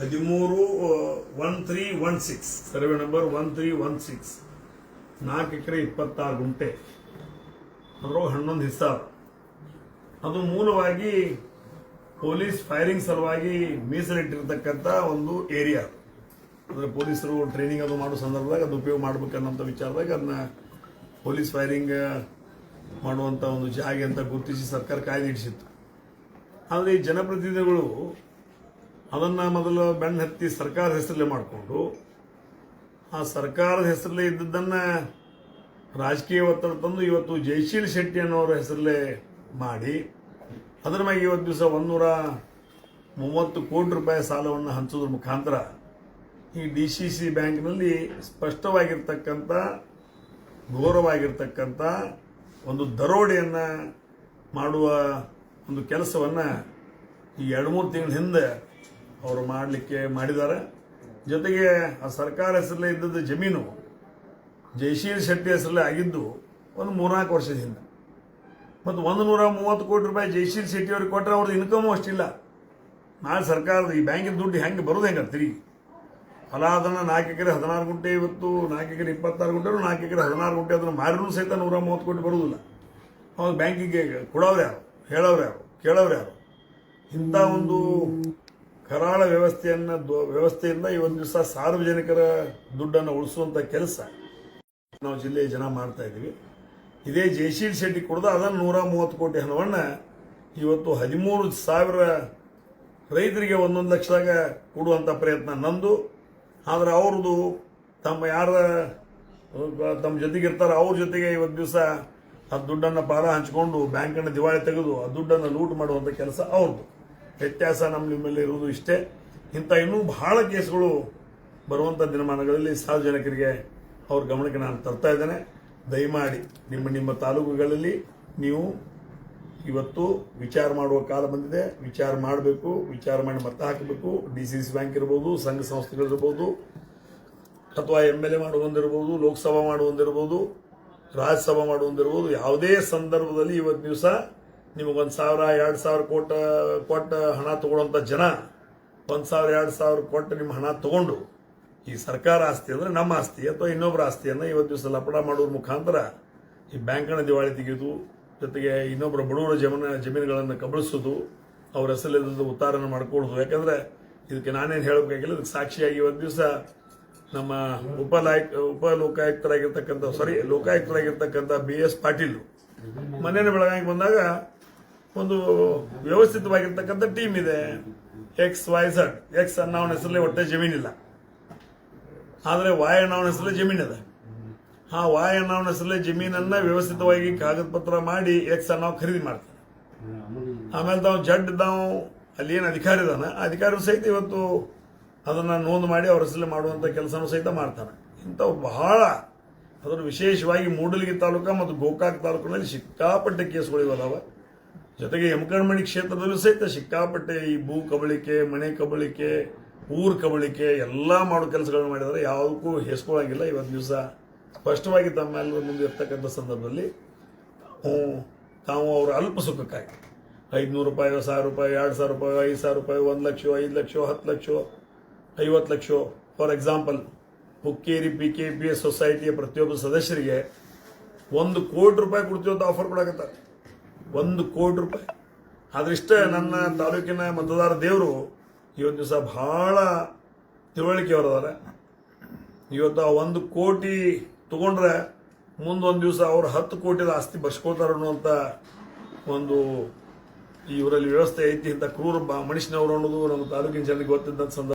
ಹದಿಮೂರು one three one six survey number one three one six ನಾಲ್ಕು ಎಕರೆ ಇಪ್ಪತ್ತಾರು ಗುಂಟೆ. ಅದ್ರೊಳಗೆ ಹನ್ನೊಂದು ಹಿಸಾರ್ ಅದು ಮೂಲವಾಗಿ ಪೊಲೀಸ್ ಫೈರಿಂಗ್ ಸಲುವಾಗಿ ಮೀಸಲಿಟ್ಟಿರ್ತಕ್ಕಂಥ ಒಂದು ಏರಿಯಾ. ಅಂದರೆ ಪೊಲೀಸರು ಟ್ರೈನಿಂಗ್ ಅದು ಮಾಡೋ ಸಂದರ್ಭದಾಗ ಅದು ಉಪಯೋಗ ಮಾಡ್ಬೇಕನ್ನೋಂಥ ವಿಚಾರದಾಗ ಅದನ್ನ ಪೊಲೀಸ್ ಫೈರಿಂಗ್ ಮಾಡುವಂಥ ಒಂದು ಜಾಗ ಅಂತ ಗುರುತಿಸಿ ಸರ್ಕಾರ ಕಾಯ್ದೆ ಇಡಿಸಿತ್ತು ಆದರೆ ಈ ಜನಪ್ರತಿನಿಧಿಗಳು ಅದನ್ನು ಮೊದಲು ಬೆನ್ನು ಹತ್ತಿ ಸರ್ಕಾರದ ಹೆಸರಲ್ಲೇ ಮಾಡಿಕೊಂಡು, ಆ ಸರ್ಕಾರದ ಹೆಸರಲ್ಲೇ ಇದ್ದದ್ದನ್ನು ರಾಜಕೀಯ ಒತ್ತಡ ತಂದು ಇವತ್ತು ಜಯಶೀಲ್ ಶೆಟ್ಟಿ ಅನ್ನೋರ ಹೆಸರಲ್ಲೇ ಮಾಡಿ, ಅದರ ಮ್ಯಾಗೆ ಇವತ್ತು ದಿವಸ ಒಂದೂರ ಮೂವತ್ತು ಕೋಟಿ ರೂಪಾಯಿ ಸಾಲವನ್ನು ಹಂಚೋದ್ರ ಮುಖಾಂತರ ಈ ಡಿ ಸಿ ಸಿ ಬ್ಯಾಂಕ್ನಲ್ಲಿ ಸ್ಪಷ್ಟವಾಗಿರ್ತಕ್ಕಂಥ ಘೋರವಾಗಿರ್ತಕ್ಕಂಥ ಒಂದು ದರೋಡೆಯನ್ನು ಮಾಡುವ ಒಂದು ಕೆಲಸವನ್ನು ಈ ಎರಡು ಮೂರು ತಿಂಗಳ ಹಿಂದೆ ಅವರು ಮಾಡಲಿಕ್ಕೆ ಮಾಡಿದ್ದಾರೆ. ಜೊತೆಗೆ ಆ ಸರ್ಕಾರ ಹೆಸರಲ್ಲೇ ಇದ್ದದ್ದು ಜಮೀನು ಜಯಶೀಲ್ ಶೆಟ್ಟಿ ಹೆಸರಲ್ಲೇ ಆಗಿದ್ದು ಒಂದು ಮೂರ್ನಾಲ್ಕು ವರ್ಷದ ಹಿಂದೆ ಮತ್ತು ಒಂದು ನೂರ ಮೂವತ್ತು ಕೋಟಿ ರೂಪಾಯಿ ಜಯಶೀಲ್ ಶೆಟ್ಟಿ ಅವ್ರಿಗೆ ಕೊಟ್ಟರೆ ಅವ್ರದ್ದು ಇನ್ಕಮು ಅಷ್ಟಿಲ್ಲ. ನಾಳೆ ಸರ್ಕಾರದ ಈ ಬ್ಯಾಂಕಿನ ದುಡ್ಡು ಹೆಂಗೆ ಬರೋದು ಹೆಂಗೆ ತಿರುಗಿ? ಫಲ ಅದನ್ನು ನಾಲ್ಕು ಎಕರೆ ಹದಿನಾರು ಗುಂಟೆ ಇವತ್ತು, ನಾಲ್ಕು ಎಕರೆ ಇಪ್ಪತ್ತಾರು ಗುಂಟೆ ನಾಲ್ಕು ಎಕರೆ ಹದಿನಾರು ಗುಂಟೆ ಅದನ್ನು ಮಾರಿನೂ ಸಹಿತ ನೂರ ಮೂವತ್ತು ಕೋಟಿ ಬರುವುದಿಲ್ಲ. ಅವಾಗ ಬ್ಯಾಂಕಿಗೆ ಕೊಡೋರು ಯಾರು? ಹೇಳೋರು ಯಾರು? ಕೇಳೋರು ಯಾರು? ಇಂಥ ಒಂದು ಕರಾಳ ವ್ಯವಸ್ಥೆಯನ್ನು ವ್ಯವಸ್ಥೆಯಿಂದ ವ್ಯವಸ್ಥೆಯಿಂದ ಒಂದು ದಿವಸ ಸಾರ್ವಜನಿಕರ ದುಡ್ಡನ್ನು ಉಳಿಸುವಂಥ ಕೆಲಸ ನಾವು ಜಿಲ್ಲೆಯ ಜನ ಮಾಡ್ತಾ ಇದ್ದೀವಿ. ಇದೇ ಜಯಶೀಲ್ ಶೆಟ್ಟಿ ಕುಡ್ದು ಅದನ್ನು ನೂರ ಮೂವತ್ತು ಕೋಟಿ ಹಣವನ್ನು ಇವತ್ತು ಹದಿಮೂರು ಸಾವಿರ ರೈತರಿಗೆ ಒಂದೊಂದು ಲಕ್ಷದಾಗ ಕೊಡುವಂಥ ಪ್ರಯತ್ನ ನಂದು. ಆದರೆ ಅವ್ರದ್ದು ತಮ್ಮ ಯಾರ, ತಮ್ಮ ತಮ್ಮ ಜೊತೆಗಿರ್ತಾರೆ ಅವ್ರ ಜೊತೆಗೆ ಇವತ್ತು ದಿವಸ ಆ ದುಡ್ಡನ್ನು ಪಾರ ಹಂಚಿಕೊಂಡು ಬ್ಯಾಂಕನ್ನು ದಿವಾಳಿ ತೆಗೆದು ಆ ದುಡ್ಡನ್ನು ಲೂಟ್ ಮಾಡುವಂಥ ಕೆಲಸ ಅವ್ರದ್ದು. ವ್ಯತ್ಯಾಸ ನಮ್ಮ ನಿಮ್ಮಲ್ಲಿ ಇರುವುದು ಇಷ್ಟೇ. ಇಂಥ ಇನ್ನೂ ಬಹಳ ಕೇಸ್ಗಳು ಬರುವಂಥ ದಿನಮಾನಗಳಲ್ಲಿ ಸಾರ್ವಜನಿಕರಿಗೆ ಅವ್ರ ಗಮನಕ್ಕೆ ನಾನು ತರ್ತಾ ಇದ್ದೇನೆ. ದಯಮಾಡಿ ನಿಮ್ಮ ನಿಮ್ಮ ತಾಲೂಕುಗಳಲ್ಲಿ ನೀವು ಇವತ್ತು ವಿಚಾರ ಮಾಡುವ ಕಾಲ ಬಂದಿದೆ. ವಿಚಾರ ಮಾಡಬೇಕು, ವಿಚಾರ ಮಾಡಿ ಮತ ಹಾಕಬೇಕು. ಡಿ ಸಿ ಸಿ ಬ್ಯಾಂಕ್ ಇರ್ಬೋದು, ಸಂಘ ಸಂಸ್ಥೆಗಳಿರ್ಬೋದು ಅಥವಾ ಎಂ ಎಲ್ ಎ ಮಾಡುವಂದಿರ್ಬೋದು ಲೋಕಸಭಾ ಮಾಡುವಂದಿರ್ಬೋದು ರಾಜ್ಯಸಭಾ ಮಾಡುವಂದಿರ್ಬೋದು ಯಾವುದೇ ಸಂದರ್ಭದಲ್ಲಿ ಇವತ್ತು ದಿವಸ ನಿಮಗೊಂದು ಸಾವಿರ, ಎರಡು ಸಾವಿರ ಕೋಟ, ಕೊಟ್ಟ ಹಣ ತಗೊಳ್ಳುವಂಥ ಜನ, ಒಂದು ಸಾವಿರ, ಎರಡು ಸಾವಿರ ಕೊಟ್ಟು ನಿಮ್ಮ ಹಣ ತೊಗೊಂಡು, ಈ ಸರ್ಕಾರ ಆಸ್ತಿ ಅಂದರೆ ನಮ್ಮ ಆಸ್ತಿ ಅಥವಾ ಇನ್ನೊಬ್ಬರ ಆಸ್ತಿಯನ್ನು ಇವತ್ತು ದಿವಸ ಲಪಡ ಮಾಡೋರ ಮುಖಾಂತರ ಈ ಬ್ಯಾಂಕನ್ನು ದಿವಾಳಿ ತೆಗೆಯೋದು ಜೊತೆಗೆ ಇನ್ನೊಬ್ಬರ ಬಡವರ ಜಮೀನ, ಜಮೀನುಗಳನ್ನು ಕಬಳಿಸೋದು, ಅವ್ರ ಹೆಸರಿಲ್ಲದ ಉತ್ತಾರನ ಮಾಡ್ಕೊಳ್ಳೋದು ಯಾಕಂದರೆ ಇದಕ್ಕೆ ನಾನೇನು ಹೇಳಬೇಕಾಗಿಲ್ಲ, ಇದಕ್ಕೆ ಸಾಕ್ಷಿಯಾಗಿ ಇವತ್ತು ದಿವಸ ನಮ್ಮ ಉಪ ಲಾಯಕ್ ಉಪ ಲೋಕಾಯುಕ್ತರಾಗಿರ್ತಕ್ಕಂಥ ಸಾರಿ ಲೋಕಾಯುಕ್ತರಾಗಿರ್ತಕ್ಕಂಥ ಬಿ ಎಸ್ ಪಾಟೀಲ್. ಮನೇನ ಬೆಳಗಾವಿಗೆ ಬಂದಾಗ ಒಂದು ವ್ಯವಸ್ಥಿತವಾಗಿರ್ತಕ್ಕಂಥ ಟೀಮ್ ಇದೆ. ಎಕ್ಸ್ ವೈ ಝಡ್ ಎಕ್ಸ್ ಅನ್ನೋನ ಹೆಸರಲ್ಲಿ ಒಟ್ಟೆ ಜಮೀನಿಲ್ಲ ಆದರೆ ವಾಯ ಅನ್ನವನ ಹೆಸರಲ್ಲಿ ಜಮೀನಿದೆ ಆ ವಾಯ ಅನ್ನವನ ಹೆಸರಲ್ಲಿ ಜಮೀನನ್ನು ವ್ಯವಸ್ಥಿತವಾಗಿ ಕಾಗದ ಪತ್ರ ಮಾಡಿ ಎಕ್ಸ್ ಅನ್ನೋ ಖರೀದಿ ಮಾಡ್ತಾನೆ ಆಮೇಲೆ ತಾವು ಜಡ್ ತಾವು ಅಲ್ಲಿ ಏನು ಅಧಿಕಾರಿ ಇದಾನೆ ಆ ಸಹಿತ ಇವತ್ತು ಅದನ್ನ ನೋಂದು ಮಾಡಿ ಅವ್ರ ಹೆಸರಲ್ಲಿ ಮಾಡುವಂತ ಕೆಲಸನೂ ಸಹಿತ ಮಾಡ್ತಾನೆ. ಇಂಥವು ಬಹಳ ಅದನ್ನು ವಿಶೇಷವಾಗಿ ಮೂಡಲಗಿ ತಾಲೂಕು ಮತ್ತು ಗೋಕಾಕ್ ತಾಲೂಕಿನಲ್ಲಿ ಸಿಕ್ಕಾಪಟ್ಟೆ ಕೇಸ್ಗಳು ಇದಾವ. ಜೊತೆಗೆ ಯಮಕರ್ಮಣಿ ಕ್ಷೇತ್ರದಲ್ಲೂ ಸಹಿತ ಸಿಕ್ಕಾಪಟ್ಟೆ ಈ ಭೂ ಕಬಳಿಕೆ, ಮನೆ ಕಬಳಿಕೆ, ಊರು ಕಬಳಿಕೆ ಎಲ್ಲ ಮಾಡೋ ಕೆಲಸಗಳನ್ನು ಮಾಡಿದರೆ. ಯಾವುದಕ್ಕೂ ಹೆಸ್ಕೊಳ್ಳೋಂಗಿಲ್ಲ ಇವತ್ತು ದಿವಸ ಸ್ಪಷ್ಟವಾಗಿ ತಮ್ಮೆಲ್ಲರೂ ಮುಂದೆ ಇರ್ತಕ್ಕಂಥ ಸಂದರ್ಭದಲ್ಲಿ ತಾವು ಅವರ ಅಲ್ಪ ಸುಖಕ್ಕಾಗಿ ಐದುನೂರು ರೂಪಾಯಿ, ಸಾವಿರ ರೂಪಾಯಿ, ಎರಡು ಸಾವಿರ ರೂಪಾಯಿ, ಐದು ಸಾವಿರ ರೂಪಾಯಿ, ಒಂದು ಲಕ್ಷ, ಐದು ಲಕ್ಷ, ಹತ್ತು ಲಕ್ಷ, ಐವತ್ತು lakh. For example, Hukkeri P K P S ಸೊಸೈಟಿಯ ಪ್ರತಿಯೊಬ್ಬ ಸದಸ್ಯರಿಗೆ ಒಂದು ಕೋಟಿ ರೂಪಾಯಿ ಕೊಡ್ತೀವಿ ಆಫರ್ ಕೊಡಕತ್ತಾರೆ. ಒಂದು ಕೋಟಿ ರೂಪಾಯಿ. ಆದ್ರಿಷ್ಟೇ ನನ್ನ ತಾಲೂಕಿನ ಮತದಾರ ದೇವರು ಇವತ್ತು ದಿವಸ ಬಹಳ ತಿಳುವಳಿಕೆಯವರದಾರೆ ಇವತ್ತು ಆ ಒಂದು ಕೋಟಿ ತಗೊಂಡ್ರೆ ಮುಂದೊಂದು ದಿವಸ ಅವ್ರು ಹತ್ತು ಕೋಟಿದ ಆಸ್ತಿ ಬರ್ಸ್ಕೊಳ್ತಾರೆ ಅನ್ನುವಂಥ ಒಂದು ಇವರಲ್ಲಿ ವ್ಯವಸ್ಥೆ ಐತಿ ಅಂತ ಕ್ರೂರ ಮನುಷ್ಯನವರು ಅನ್ನೋದು ನಮ್ಮ ತಾಲೂಕಿನ ಜನರಿಗೆ ಗೊತ್ತಿದ್ದಂಥ ಸಂದರ್ಭ.